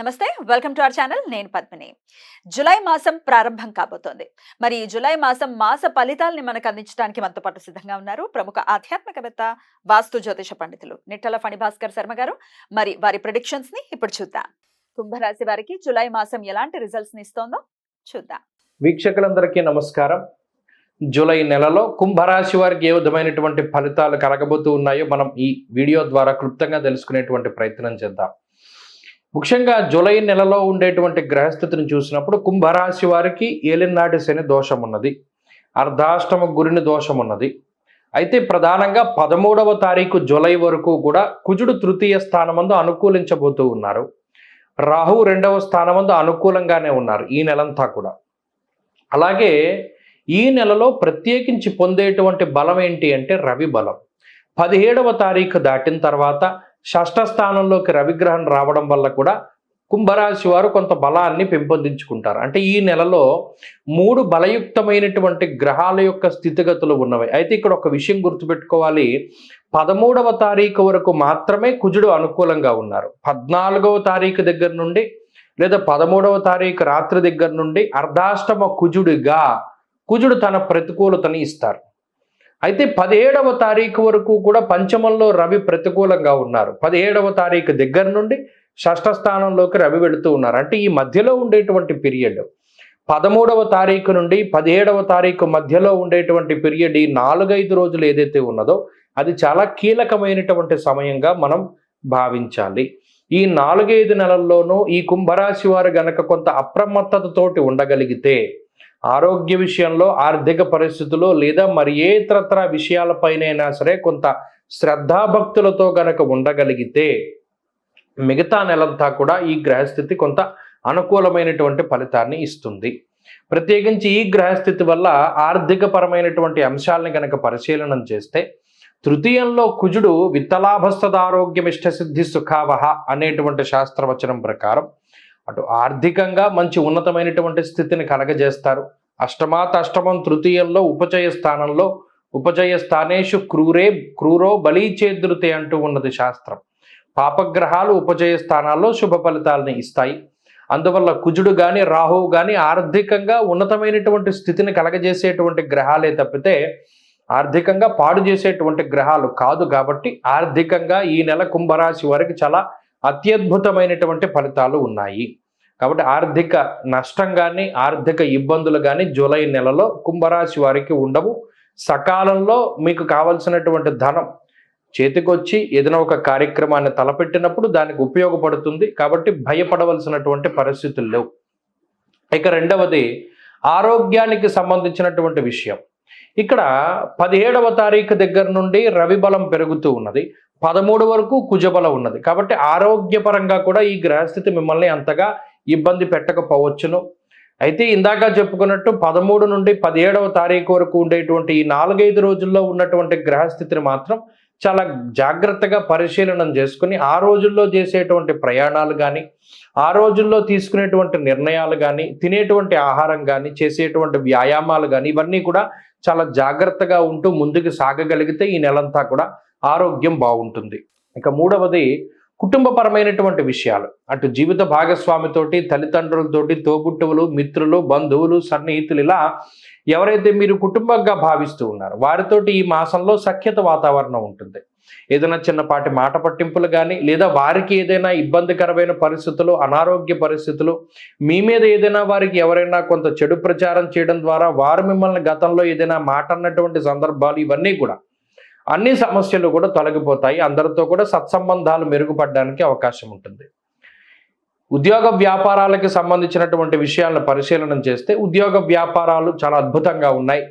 నమస్తే welcome to our channel. నేను Padmini. July మాసం ప్రారంభం కాబోతోంది. మరి ఈ జులై మాసం మాస ఫలితాలని మనకు అందించడానికి మనతో పాటు సిద్ధంగా ఉన్నారు ప్రముఖ ఆధ్యాత్మికవేత్త వాస్తు జ్యోతిష పండితులు నిట్టల ఫణిభాస్కర్ శర్మ గారు. మరి వారి ప్రొడిక్షన్స్ని ఇప్పుడు చూద్దాం. కుంభరాశి వారికి జులై మాసం ఎలాంటి రిజల్ట్స్ని ఇస్తోందో చూద్దాం. వీక్షకులందరికీ నమస్కారం. జూలై నెలలో కుంభరాశి వారికి ఏ విధమైనటువంటి ఫలితాలు కలగబోతూ ఉన్నాయో మనం ఈ వీడియో ద్వారా క్లుప్తంగా తెలుసుకునేటువంటి ప్రయత్నం చేద్దాం. ముఖ్యంగా జూలై నెలలో ఉండేటువంటి గ్రహస్థితిని చూసినప్పుడు కుంభరాశి వారికి ఏలినాటి శని దోషం ఉన్నది అర్ధాష్టమ గురిని దోషం ఉన్నది అయితే ప్రధానంగా పదమూడవ తారీఖు జూలై వరకు కూడా కుజుడు తృతీయ స్థానమందు అనుకూలించబోతూ ఉన్నారు. రాహు రెండవ స్థానమందు అనుకూలంగానే ఉన్నారు ఈ నెలంతా కూడా. అలాగే ఈ నెలలో ప్రత్యేకించి పొందేటువంటి బలం ఏంటి అంటే రవి బలం. పదిహేడవ తారీఖు దాటిన తర్వాత షష్ఠ స్థానంలోకి రవిగ్రహం రావడం వల్ల కూడా కుంభరాశి వారు కొంత బలాన్ని పెంపొందించుకుంటారు. అంటే ఈ నెలలో మూడు బలయుక్తమైనటువంటి గ్రహాల యొక్క స్థితిగతులు ఉన్నవి. అయితే ఇక్కడ ఒక విషయం గుర్తుపెట్టుకోవాలి. పదమూడవ తారీఖు వరకు మాత్రమే కుజుడు అనుకూలంగా ఉన్నారు. పద్నాలుగవ తారీఖు దగ్గర నుండి లేదా పదమూడవ తారీఖు రాత్రి దగ్గర నుండి అర్ధాష్టమ కుజుడిగా కుజుడు తన ప్రతికూలతని ఇస్తారు. అయితే పదిహేడవ తారీఖు వరకు కూడా పంచమంలో రవి ప్రతికూలంగా ఉన్నారు. పదిహేడవ తారీఖు దగ్గర నుండి షష్ఠ స్థానంలోకి రవి వెళుతూ ఉన్నారు. అంటే ఈ మధ్యలో ఉండేటువంటి పీరియడ్ పదమూడవ తారీఖు నుండి పదిహేడవ తారీఖు మధ్యలో ఉండేటువంటి పీరియడ్ ఈ నాలుగైదు రోజులు ఏదైతే ఉన్నదో అది చాలా కీలకమైనటువంటి సమయంగా మనం భావించాలి. ఈ నాలుగైదు నెలల్లోనూ ఈ కుంభరాశి వారు గనక కొంత అప్రమత్తతతోటి ఉండగలిగితే ఆరోగ్య విషయంలో ఆర్థిక పరిస్థితులు లేదా మరి ఏ ఇతరత్ర విషయాలపైనైనా సరే కొంత శ్రద్ధాభక్తులతో గనక ఉండగలిగితే మిగతా నెలంతా కూడా ఈ గ్రహస్థితి కొంత అనుకూలమైనటువంటి ఫలితాన్ని ఇస్తుంది. ప్రత్యేకించి ఈ గ్రహస్థితి వల్ల ఆర్థిక పరమైనటువంటి అంశాలను గనక పరిశీలనం చేస్తే తృతీయంలో కుజుడు విత్తలాభస్తదారోగ్యమిష్ట సిద్ధి సుఖావహ అనేటువంటి శాస్త్రవచనం ప్రకారం అటు ఆర్థికంగా మంచి ఉన్నతమైనటువంటి స్థితిని కలగజేస్తారు. అష్టమాత అష్టమం తృతీయంలో ఉపచయ స్థానంలో ఉపచయ స్థానేషు క్రూరే క్రూరో బలీచేదృతే అంటూ ఉన్నది శాస్త్రం. పాపగ్రహాలు ఉపచయ స్థానాల్లో శుభ ఫలితాలని ఇస్తాయి. అందువల్ల కుజుడు కానీ రాహువు కానీ ఆర్థికంగా ఉన్నతమైనటువంటి స్థితిని కలగజేసేటువంటి గ్రహాలే తప్పితే ఆర్థికంగా పాడు చేసేటువంటి గ్రహాలు కాదు కాబట్టి ఆర్థికంగా ఈ నెల కుంభరాశి వారికి చాలా అత్యద్భుతమైనటువంటి ఫలితాలు ఉన్నాయి. కాబట్టి ఆర్థిక నష్టం కానీ ఆర్థిక ఇబ్బందులు కానీ జూలై నెలలో కుంభరాశి వారికి ఉండవు. సకాలంలో మీకు కావలసినటువంటి ధనం చేతికొచ్చి ఏదైనా ఒక కార్యక్రమాన్ని తలపెట్టినప్పుడు దానికి ఉపయోగపడుతుంది కాబట్టి భయపడవలసినటువంటి పరిస్థితులు లేవు. ఇక రెండవది ఆరోగ్యానికి సంబంధించినటువంటి విషయం. ఇక్కడ పదిహేడవ తారీఖు దగ్గర నుండి రవి బలం పెరుగుతూ ఉన్నది. పదమూడు వరకు కుజబలం ఉన్నది. కాబట్టి ఆరోగ్యపరంగా కూడా ఈ గ్రహస్థితి మిమ్మల్ని అంతగా ఇబ్బంది పెట్టకపోవచ్చును. అయితే ఇందాక చెప్పుకున్నట్టు పదమూడు నుండి పదిహేడవ తారీఖు వరకు ఉండేటువంటి ఈ నాలుగైదు రోజుల్లో ఉన్నటువంటి గ్రహస్థితిని మాత్రం చాలా జాగ్రత్తగా పరిశీలనం చేసుకుని ఆ రోజుల్లో చేసేటువంటి ప్రయాణాలు కానీ ఆ రోజుల్లో తీసుకునేటువంటి నిర్ణయాలు కానీ తినేటువంటి ఆహారం కానీ చేసేటువంటి వ్యాయామాలు కానీ ఇవన్నీ కూడా చాలా జాగ్రత్తగా ఉంటూ ముందుకు సాగగలిగితే ఈ నెలంతా కూడా ఆరోగ్యం బాగుంటుంది. ఇక మూడవది కుటుంబపరమైనటువంటి విషయాలు. అటు జీవిత భాగస్వామితోటి తల్లిదండ్రులతోటి తోబుట్టువులు మిత్రులు బంధువులు సన్నిహితులు ఇలా ఎవరైతే మీరు కుటుంబంగా భావిస్తూ ఉన్నారో వారితోటి ఈ మాసంలో సఖ్యత వాతావరణం ఉంటుంది. ఏదైనా చిన్నపాటి మాట పట్టింపులు కానీ లేదా వారికి ఏదైనా ఇబ్బందికరమైన పరిస్థితులు అనారోగ్య పరిస్థితులు మీ మీద ఏదైనా వారికి ఎవరైనా కొంత చెడు ప్రచారం చేయడం ద్వారా వారు మిమ్మల్ని గతంలో ఏదైనా మాట అన్నటువంటి సందర్భాలు ఇవన్నీ కూడా అన్ని సమస్యలు కూడా తొలగిపోతాయి. అందరితో కూడా సత్సంబంధాలు మెరుగుపడడానికి అవకాశం ఉంటుంది. ఉద్యోగ వ్యాపారాలకి సంబంధించినటువంటి విషయాలను పరిశీలన చేస్తే ఉద్యోగ వ్యాపారాలు చాలా అద్భుతంగా ఉన్నాయి.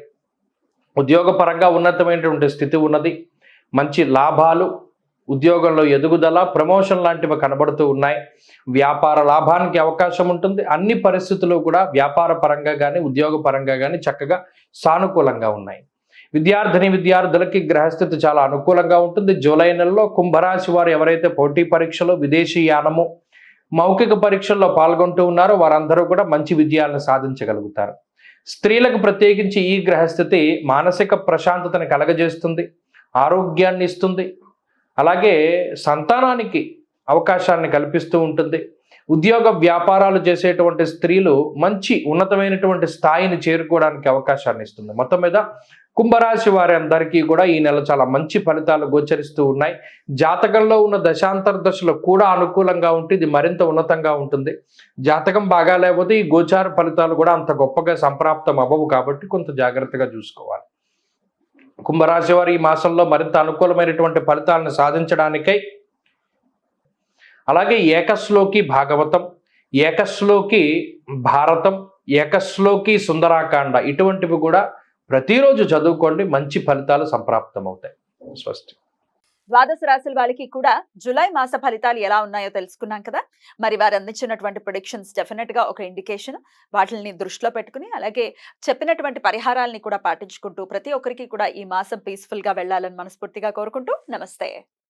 ఉద్యోగపరంగా ఉన్నతమైనటువంటి స్థితి ఉన్నది. మంచి లాభాలు ఉద్యోగంలో ఎదుగుదల ప్రమోషన్ లాంటివి కనబడుతూ ఉన్నాయి. వ్యాపార లాభానికి అవకాశం ఉంటుంది. అన్ని పరిస్థితులు కూడా వ్యాపార పరంగా కానీ ఉద్యోగ పరంగా కానీ చక్కగా సానుకూలంగా ఉన్నాయి. విద్యార్థిని విద్యార్థులకి గ్రహస్థితి చాలా అనుకూలంగా ఉంటుంది. జూలై నెలలో కుంభరాశి వారు ఎవరైతే పోటీ పరీక్షలు విదేశీ యానము మౌఖిక పరీక్షల్లో పాల్గొంటూ ఉన్నారో వారందరూ కూడా మంచి విజయాలను సాధించగలుగుతారు. స్త్రీలకు ప్రత్యేకించి ఈ గ్రహస్థితి మానసిక ప్రశాంతతను కలగజేస్తుంది ఆరోగ్యాన్ని ఇస్తుంది. అలాగే సంతానానికి అవకాశాన్ని కల్పిస్తూ ఉంటుంది. ఉద్యోగ వ్యాపారాలు చేసేటువంటి స్త్రీలు మంచి ఉన్నతమైనటువంటి స్థాయిని చేరుకోవడానికి అవకాశాన్ని ఇస్తుంది. మొత్తం మీద కుంభరాశి వారి అందరికీ కూడా ఈ నెల చాలా మంచి ఫలితాలు గోచరిస్తూ ఉన్నాయి. జాతకంలో ఉన్న దశాంతర దశలు కూడా అనుకూలంగా ఉంటే ఇది మరింత ఉన్నతంగా ఉంటుంది. జాతకం బాగా లేకపోతే ఈ గోచార ఫలితాలు కూడా అంత గొప్పగా సంప్రాప్తం అవ్వవు కాబట్టి కొంత జాగ్రత్తగా చూసుకోవాలి. కుంభరాశి వారు ఈ మాసంలో మరింత అనుకూలమైనటువంటి ఫలితాలను సాధించడానికై అలాగే ఏకశ్లోకి భాగవతం ఏకశ్లోకి భారతం ఏకశ్లోకి సుందరాకాండ ఇటువంటివి కూడా ప్రతిరోజు చదువుకోండి మంచి ఫలితాలు సంప్రాప్తం అవుతాయి స్వస్తి. ద్వాదశ రాశుల వాళ్ళకి కూడా జూలై మాస ఫలితాలు ఎలా ఉన్నాయో తెలుసుకున్నాం కదా? మరి వారు అందించినటువంటి ప్రొడిక్షన్స్ డెఫినెట్గా ఒక ఇండికేషన్ వాటిని దృష్టిలో పెట్టుకుని అలాగే చెప్పినటువంటి పరిహారాలని కూడా పాటించుకుంటూ ప్రతి ఒక్కరికి కూడా ఈ మాసం పీస్ఫుల్గా వెళ్ళాలని మనస్ఫూర్తిగా కోరుకుంటూ నమస్తే.